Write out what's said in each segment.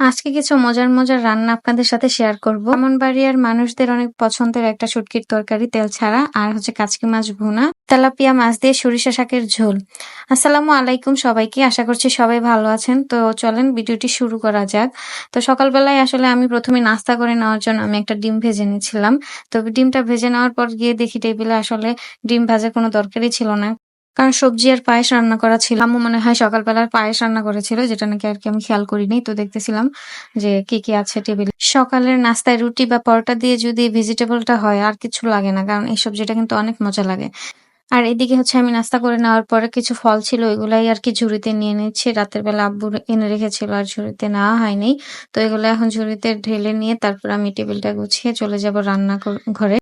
আজকে কিছু মজার, মজার রান্না আপনাদের সাথে শেয়ার করব। ব্রাহ্মণবাড়িয়ার মানুষদের অনেক পছন্দের একটা শুটকির তরকারি তেল ছাড়া আর হচ্ছে কাচকি মাছ ভুনা, তেলাপিয়া মাছ দিয়ে সরিষা শাকের ঝোল। আসসালামু আলাইকুম সবাইকে আশা করছি সবাই ভালো আছেন তো চলেন ভিডিওটি শুরু করা যাক তো সকালবেলায় আসলে আমি প্রথমে নাস্তা করে নেওয়ার জন্য আমি একটা ডিম ভেজে নিয়েছিলাম তো ডিমটা ভেজে নেওয়ার পর গিয়ে দেখি টেবিলে আসলে ডিম ভাজার কোনো দরকারই ছিল না কারণ সবজি আর পায়েস রান্না করা ছিল। আম্মু মনে হয় সকালবেলার পায়েস রান্না করেছিল, যেটা নাকি আর কি আমি খেয়াল করিনি। তো দেখতেছিলাম যে কি কি আছে টেবিলে। সকালের নাস্তায় রুটি বা পরোটা দিয়ে যদি ভেজিটেবলটা হয়, আর কিছু লাগে না, কারণ এই সবজিটা কিন্তু অনেক মজা লাগে। আর এদিকে হচ্ছে আমি নাস্তা করে নেওয়ার পরে কিছু ফল ছিল, ওইগুলাই আর কি ঝুড়িতে নিয়ে নিচ্ছি রাতের বেলা আব্বু এনে রেখেছিল আর ঝুড়িতে নেওয়া হয়নি। তো এগুলো এখন ঝুড়িতে ঢেলে নিয়ে তারপর আমি টেবিলটা গুছিয়ে চলে যাব রান্না ঘরে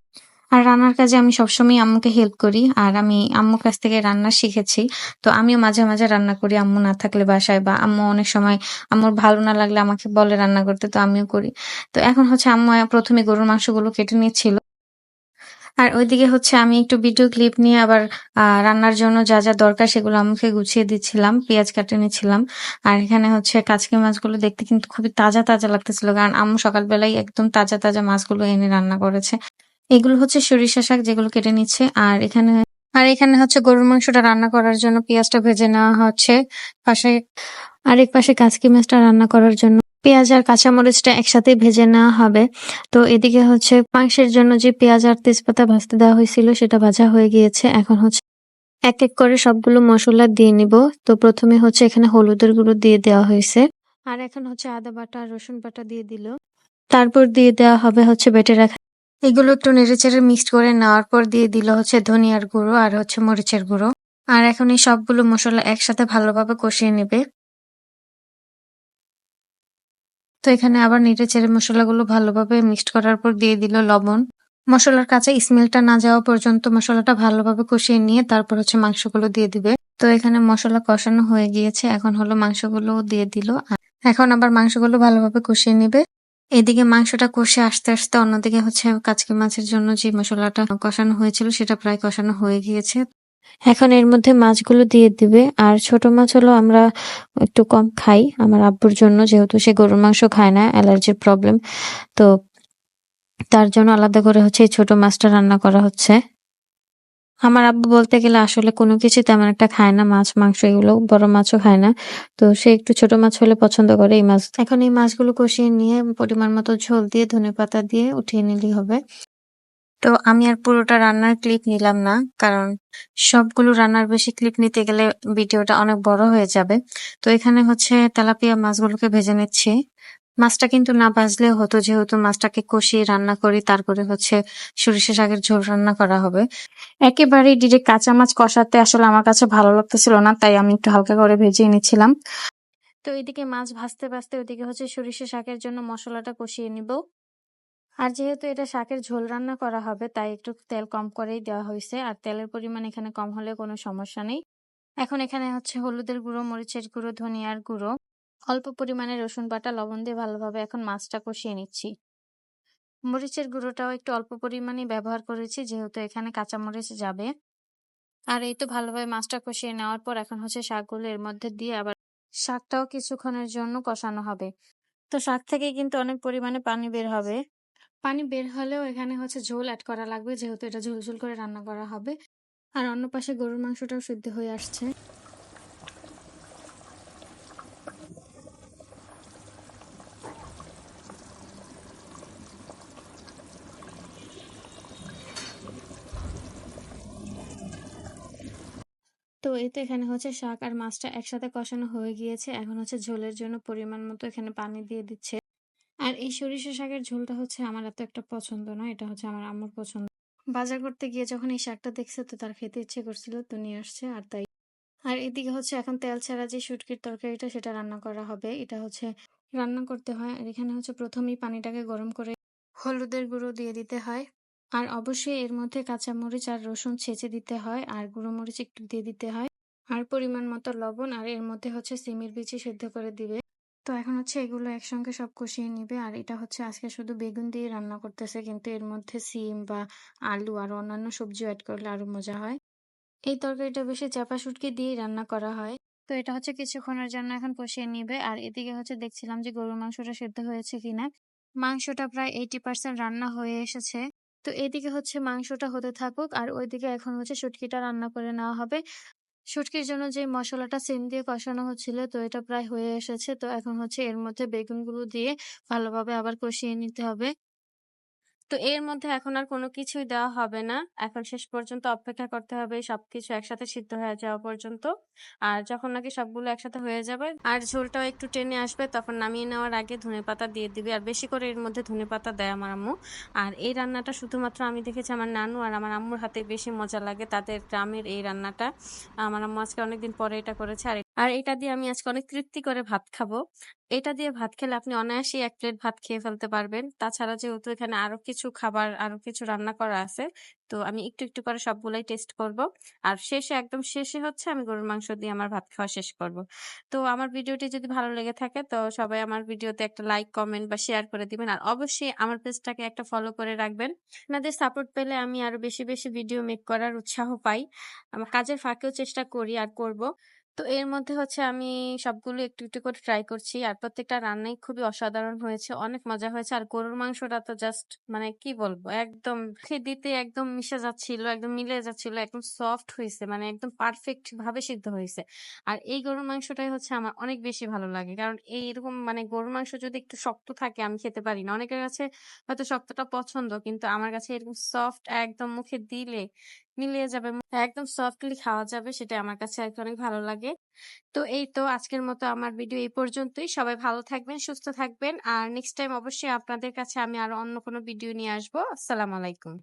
আর রান্নার কাজে আমি সবসময় আম্মুকে হেল্প করি, আর আমি আম্মুর কাছ থেকে রান্না শিখেছি। তো আমিও মাঝে মাঝে রান্না করি, আম্মু না থাকলে বাসায় বা আম্মু অনেক সময় আম্মুর ভালো না লাগলে আমাকে বলে রান্না করতে, তো আমিও করি। তো এখন হচ্ছে আম্মু প্রথমে গরুর মাংসগুলো কেটে নিচ্ছিল। আর ওইদিকে হচ্ছে আমি একটু ভিডিও ক্লিপ নিয়ে আবার রান্নার জন্য যা যা দরকার সেগুলো আমাকে গুছিয়ে দিচ্ছিলাম, পেঁয়াজ কাটে নিয়েছিলাম আর এখানে হচ্ছে কাচকি মাছগুলো দেখতে কিন্তু খুবই তাজা তাজা লাগতেছিল, কারণ আম্মু সকালবেলায় একদম তাজা তাজা মাছগুলো এনে রান্না করেছে। এগুলো হচ্ছে সরিষা শাক যেগুলো কেটে নিচ্ছে। আর এখানে আর এখানে হচ্ছে গরুর মাংসটা রান্না করার জন্য পেঁয়াজটা ভেজে নেওয়া হচ্ছে। পাশে, আরেক পাশে কাঁচকি মাছটা রান্না করার জন্য পেঁয়াজ আর কাঁচামরিচটা একসাথে ভেজে নেওয়া হবে। তো এদিকে হচ্ছে মাংসের জন্য যে পেঁয়াজ আর তেজপাতা ভাজতে দেওয়া হয়েছিল সেটা ভাজা হয়ে গিয়েছে। এখন হচ্ছে এক এক করে সবগুলো মশলা দিয়ে নিব। তো প্রথমে হচ্ছে এখানে হলুদের গুঁড়ো দিয়ে দেওয়া হয়েছে। আর এখন হচ্ছে আদা বাটা, রসুন বাটা দিয়ে দিল। তারপর দিয়ে দেওয়া হবে হচ্ছে বেটে রাখা এগুলো একটু নেড়েচেড়ে মিক্সড করে নেওয়ার পর দিয়ে দিল হচ্ছে ধনিয়ার গুঁড়ো আর হচ্ছে মরিচের গুঁড়ো। আর এখন এই সবগুলো মশলা একসাথে ভালোভাবে কষিয়ে নেবে। তো এখানে আবার নেড়ে চেড়ে মশলাগুলো ভালোভাবে মিক্সড করার পর দিয়ে দিল লবণ। মশলার কাছে স্মেলটা না যাওয়া পর্যন্ত মশলাটা ভালোভাবে কষিয়ে নিয়ে তারপর হচ্ছে মাংসগুলো দিয়ে দিবে। তো এখানে মশলা কষানো হয়ে গিয়েছে, এখন হলো মাংসগুলো দিয়ে দিল। এখন আবার মাংসগুলো ভালোভাবে কষিয়ে নিবে। এদিকে মাংসটা কষে আস্তে আস্তে অন্যদিকে হচ্ছে কাচকি মাছের জন্য যে মশলাটা কষানো হয়েছিল সেটা প্রায় কষানো হয়ে গিয়েছে। এখন এর মধ্যে মাছগুলো দিয়ে দিবে। আর ছোট মাছ হলো আমরা একটু কম খাই আমার আব্বুর জন্য, যেহেতু সে গরুর মাংস খায় না, অ্যালার্জির প্রবলেম। তো তার জন্য আলাদা করে হচ্ছে এই ছোট মাছটা রান্না করা হচ্ছে। আমার আব্বু বলতে গেলে আসলে কোনো কিছু তেমন একটা খায় না। মাছ, মাংস এগুলো বড় মাছও খায় না। তো সে একটু ছোট মাছ হলে পছন্দ করে এই মাছ। এখন এই মাছগুলো কষিয়ে নিয়ে পরিমাণ মতো ঝোল দিয়ে, ধনে পাতা দিয়ে উঠিয়ে নিলেই হবে। তো আমি আর পুরোটা রান্নার ক্লিপ নিলাম না, কারণ সবগুলো রান্নার বেশি ক্লিপ নিতে গেলে ভিডিওটা অনেক বড় হয়ে যাবে। তো এখানে হচ্ছে তেলাপিয়া মাছগুলোকে ভেজে নিচ্ছি। মাছটা কিন্তু না ভাজলেও হতো, যেহেতু মাছটাকে কষিয়ে রান্না করি, তারপরে হচ্ছে সরিষা শাকের ঝোল রান্না করা হবে। একেবারেই ডিরেক্ট কাঁচা মাছ কষাতে আসলে আমার কাছে ভালো লাগতেছিল না, তাই আমি একটু হালকা করে ভেজে নিচ্ছিলাম। তো এদিকে মাছ ভাজতে ভাজতে ওইদিকে হচ্ছে সরিষা শাকের জন্য মশলাটা কষিয়ে নিব। আর যেহেতু এটা শাকের ঝোল রান্না করা হবে, তাই একটু তেল কম করেই দেওয়া হয়েছে, আর তেলের পরিমাণ এখানে কম হলে কোনো সমস্যা নেই। এখন এখানে হচ্ছে হলুদের গুঁড়ো, মরিচের গুঁড়ো, ধনিয়ার গুঁড়ো। অল্প পরিমাণে রসুন বাটা, লবণ দিয়ে ভালোভাবে এখন মাছটা কষিয়ে নিচ্ছি। মরিচের গুঁড়োটাও একটু অল্প পরিমাণে ব্যবহার করেছি, যেহেতু এখানে কাঁচা মরিচ যাবে। আর এই তো ভালোভাবে মাছটা কষিয়ে নেওয়ার পর এখন হচ্ছে শাকগুলো এর মধ্যে দিয়ে আবার শাকটাও কিছুক্ষণের জন্য কষানো হবে। তো শাক থেকে কিন্তু অনেক পরিমাণে পানি বের হবে। পানি বের হলেও এখানে হচ্ছে ঝোল অ্যাড করা লাগবে, যেহেতু এটা ঝোল ঝোল করে রান্না করা হবে। আর অন্য পাশে গরুর মাংসটাও সিদ্ধ হয়ে আসছে। তো এই তো এখানে হচ্ছে শাক আর মাছটা একসাথে কষানো হয়ে গিয়েছে। এখন হচ্ছে ঝোলের জন্য পরিমাণ মতো এখানে পানি দিয়ে দিচ্ছে। আর এই সরিষা শাকের ঝোলটা হচ্ছে আমার এত একটা পছন্দ না, এটা হচ্ছে আমার আম্মুর পছন্দ। বাজার করতে গিয়ে যখন এই শাকটা দেখছে তো তার খেতে ইচ্ছে করছিল, তো নিয়ে আসছে আর তাই। আর এদিকে হচ্ছে এখন তেল ছাড়া যে শুটকির তরকারিটা সেটা রান্না করা হবে। এটা হচ্ছে রান্না করতে হয়। আর এখানে হচ্ছে প্রথমেই পানিটাকে গরম করে হলুদের গুঁড়ো দিয়ে দিতে হয়। আর অবশ্যই এর মধ্যে কাঁচামরিচ আর রসুন ছেঁচে দিতে হয়, আর গুঁড়ো মরিচ একটু দিয়ে দিতে হয়। আর পরিমাণ মতো লবণ, আর এর মধ্যে হচ্ছে সিমের বিচি সেদ্ধ করে দিবে। তো এখন হচ্ছে এগুলো একসঙ্গে সব কষিয়ে নিবে, আর এটা হচ্ছে আজকে শুধু বেগুন দিয়ে রান্না করতেছে, কিন্তু এর মধ্যে সিম বা আলু আর অন্যান্য সবজি অ্যাড করলে আরও মজা হয়। এই তরকারিটা বেশি চাপা শুটকি দিয়েই রান্না করা হয়। তো এটা হচ্ছে কিছুক্ষণের জন্য এখন কষিয়ে নিবে। আর এদিকে হচ্ছে দেখছিলাম যে গরুর মাংসটা সেদ্ধ হয়েছে কিনা। মাংসটা প্রায় এইটি পার্সেন্ট রান্না হয়ে এসেছে। তো এদিকে হচ্ছে মাংসটা হতে থাকুক আর ওইদিকে এখন হচ্ছে শুটকিটা রান্না করে নেওয়া হবে। শুটকির জন্য যে মশলাটা সিম দিয়ে কষানো হচ্ছিল তো এটা প্রায় হয়ে এসেছে। তো এখন হচ্ছে এর মধ্যে বেগুনগুলো দিয়ে ভালোভাবে আবার কষিয়ে নিতে হবে। তো এর মধ্যে এখন আর কোনো কিছুই দেওয়া হবে না। এখন শেষ পর্যন্ত অপেক্ষা করতে হবে সবকিছু একসাথে সিদ্ধ হয়ে যাওয়া পর্যন্ত। আর যখন নাকি সবগুলো একসাথে হয়ে যাবে আর ঝোলটাও একটু টেনে আসবে তখন নামিয়ে নেওয়ার আগে ধনে পাতা দিয়ে দিবে। আর বেশি করে এর মধ্যে ধনে পাতা দেয় আমার আম্মু। আর এই রান্নাটা শুধুমাত্র আমি দেখেছি আমার নানু আর আমার আম্মুর হাতে বেশি মজা লাগে তাদের গ্রামের এই রান্নাটা। আমার আম্মু আজকে অনেকদিন পরে এটা করেছে আর আর এটা দিয়ে আমি আজকে অনেক তৃপ্তি করে ভাত খাব। এটা দিয়ে ভাত খেলে আপনি অনায়াসেই এক প্লেট ভাত খেয়ে ফেলতে পারবেন। তাছাড়া যেহেতু এখানে আরও কিছু খাবার, আরও কিছু রান্না করা আছে, তো আমি একটু একটু করে সবগুলাই টেস্ট করব। আর শেষে, একদম শেষে হচ্ছে আমি গরুর মাংস দিয়ে আমার ভাত খাওয়া শেষ করব। তো আমার ভিডিওটি যদি ভালো লেগে থাকে, তো সবাই আমার ভিডিওতে একটা লাইক কমেন্ট বা শেয়ার করে দিবেন। আর অবশ্যই আমার পেজটাকে একটা ফলো করে রাখবেন। আপনাদের সাপোর্ট পেলে আমি আরও বেশি বেশি ভিডিও মেক করার উৎসাহ পাই। আমার কাজের ফাঁকেও চেষ্টা করি আর করব। তো এর মধ্যে হচ্ছে আমি সবগুলো একটু একটু করে ট্রাই করছি। আর প্রত্যেকটা রান্নাই খুবই অসাধারণ হয়েছে, অনেক মজা হয়েছে। আর গরুর মাংসটা তো জাস্ট মানে কি বলব, একদম দিতে একদম মিশে যাচ্ছিল, একদম মিলে যাচ্ছিল, একদম সফট হয়েছে মানে একদম পারফেক্ট ভাবে সিদ্ধ হয়েছে আর এই গরুর মাংসটাই হচ্ছে আমার অনেক বেশি ভালো লাগে। কারণ এই এরকম মানে গরুর মাংস যদি একটু শক্ত থাকে, আমি খেতে পারি না। অনেকের কাছে হয়তো শক্তটা পছন্দ, কিন্তু আমার কাছে এরকম সফট একদম মুখে দিলে মিলিয়ে যাবে একদম সফটলি খাওয়া যাবে সেটা আমার কাছে আর অনেক ভালো লাগে। তো এই তো আজকের মতো আমার ভিডিও এই পর্যন্তই। সবাই ভালো থাকবেন, সুস্থ থাকবেন। আর নেক্সট টাইম অবশ্যই আপনাদের কাছে আমি আরও অন্য কোনো ভিডিও নিয়ে আসব। আসসালামু আলাইকুম।